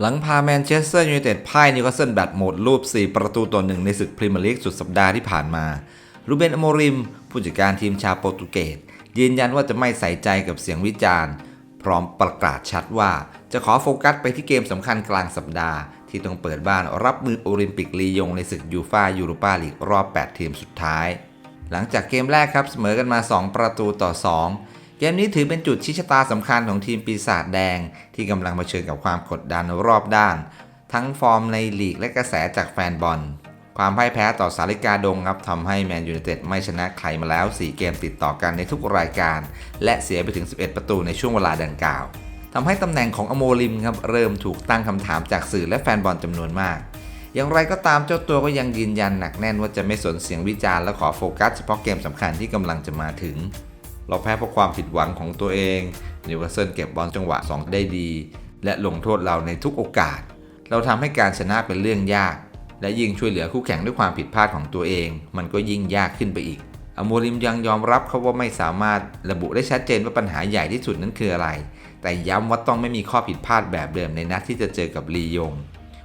หลังพาแมนเชสเตอร์ยูไนเต็ดพ่ายนิวคาสเซิลแบบหมดรูป 4 ประตูต่อหนึ่งในศึกพรีเมียร์ลีกสุดสัปดาห์ที่ผ่านมา รูเบนอโมริม ผู้จัดการทีมชาวโปรตุเกสยืนยันว่าจะไม่ใส่ใจกับเสียงวิจารณ์ พร้อมประกาศชัดว่า จะขอโฟกัสไปที่เกมสำคัญกลางสัปดาห์ ที่ต้องเปิดบ้านรับมือโอลิมปิกลียงในศึกยูฟ่ายูโรปาลีกรอบ 8 ทีมสุดท้าย หลังจากเกมแรกครับเสมอกันมา 2 ประตูต่อ 2 เกมนี้ถือเป็นจุดชี้ชะตาสำคัญของทีมปีศาจแดง ที่กำลังเผชิญกับความกดดันรอบด้าน ทั้งฟอร์มในลีกและกระแสจากแฟนบอล ความพ่ายแพ้ต่อสาริกาดงครับทำให้แมนยูไนเต็ดไม่ชนะใครมาแล้ว 4 เกมติดต่อกันในทุกรายการ และเสียไปถึง 11 ประตูในช่วงเวลาดังกล่าวทำให้ตำแหน่งของอโมลิมครับเริ่มถูกตั้งคำถามจากสื่อและแฟนบอลจำนวนมาก อย่างไรก็ตามเจ้าตัวก็ยังยืนยันหนักแน่นว่าจะไม่สนเสียงวิจารณ์และขอโฟกัสเฉพาะเกมสำคัญที่กำลังจะมาถึง เราแพ้เพราะความผิดหวังของตัวเองนิวคาสเซิลเก็บบอลจังหวะ 2 ได้ดี และลงโทษเราในทุกโอกาส เราทำให้การชนะเป็นเรื่องยาก และยิ่งช่วยเหลือคู่แข่งด้วยความผิดพลาดของตัวเอง มันก็ยิ่งยากขึ้นไปอีกอโมริมยังยอมรับเขาว่าไม่สามารถระบุได้ชัดเจนว่าปัญหาใหญ่ที่สุดนั้นคืออะไร แต่ย้ำว่าต้องไม่มีข้อผิดพลาดแบบเดิมในนัดที่จะเจอกับลียง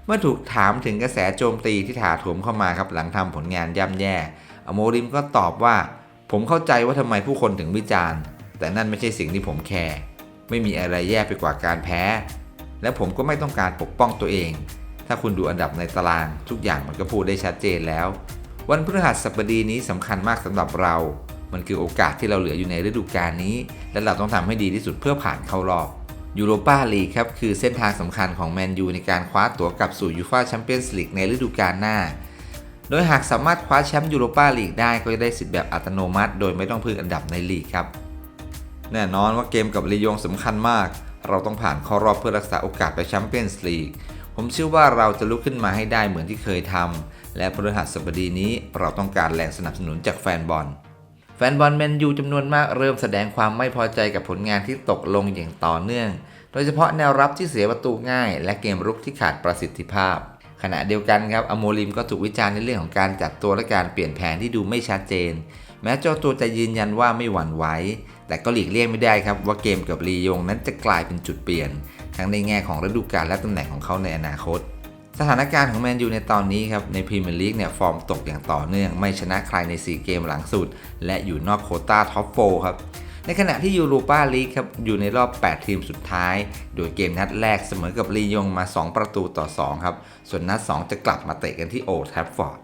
เมื่อถูกถามถึงกระแสโจมตีที่ถาโถมเข้ามาครับหลังทำผลงานย่ำแย่ อโมริมก็ตอบว่า ผมเข้าใจว่าทำไมผู้คนถึงวิจารณ์ แต่นั่นไม่ใช่สิ่งที่ผมแคร์ไม่มีอะไรแย่ไปกว่าการแพ้ และผมก็ไม่ต้องการปกป้องตัวเอง ถ้าคุณดูอันดับในตารางทุกอย่างมันก็พูดได้ชัดเจนแล้ว วันพฤหัสบดีนี้สำคัญมากสำหรับเรา มันคือโอกาสที่เราเหลืออยู่ในฤดูกาลนี้ และเราต้องทำให้ดีที่สุดเพื่อผ่านเข้ารอบยูโรปาลีกครับคือเส้นทางสำคัญของแมนยูในการคว้าตั๋วกลับสู่ยูฟาแชมเปี้ยนส์ลีกในฤดูกาลหน้า โดยหากสามารถคว้าแชมป์ยูโรปาลีกได้ก็จะได้สิทธิ์แบบอัตโนมัติ โดยไม่ต้องพึ่งอันดับในลีกครับ แน่นอนว่าเกมกับลียงสำคัญมาก เราต้องผ่านเข้ารอบเพื่อรักษาโอกาสไปแชมเปี้ยนส์ลีก ผมเชื่อว่าเราจะลุกขึ้นมาให้ได้เหมือนที่เคยทำ และพฤหัสบดีนี้เราต้องการแรงสนับสนุนจากแฟนบอล แฟนบอลแมนยูจำนวนมากเริ่มแสดงความไม่พอใจกับผลงานที่ตกลงอย่างต่อเนื่อง โดยเฉพาะแนวรับที่เสียประตูง่าย และเกมรุกที่ขาดประสิทธิภาพ ขณะเดียวกันครับอโมลิมก็ถูกวิจารณ์ในเรื่องของการจัดตัวและการเปลี่ยนแผนที่ดูไม่ชัดเจน แม้เจ้าตัวจะยืนยันว่าไม่หวั่นไหวแต่ก็หลีกเลี่ยงไม่ได้ครับว่าเกมกับลียงนั้นจะกลายเป็นจุดเปลี่ยน ทั้งในแง่ของฤดูกาลและตำแหน่งของเขาในอนาคต สถานการณ์ของแมนยูในตอนนี้ครับในพรีเมียร์ลีกเนี่ยฟอร์มตกอย่างต่อเนื่อง ไม่ชนะใครใน 4 เกมหลังสุด และอยู่นอกโคต้าท็อปโฟครับ ในขณะที่ยูโรปาลีกครับอยู่ในรอบ 8 ทีมสุดท้าย โดยเกมนัดแรกเสมอกับลียงมา 2 ประตูต่อ 2 ครับ ส่วนนัด 2 จะกลับมาเตะกันที่โอลด์แทรฟฟอร์ด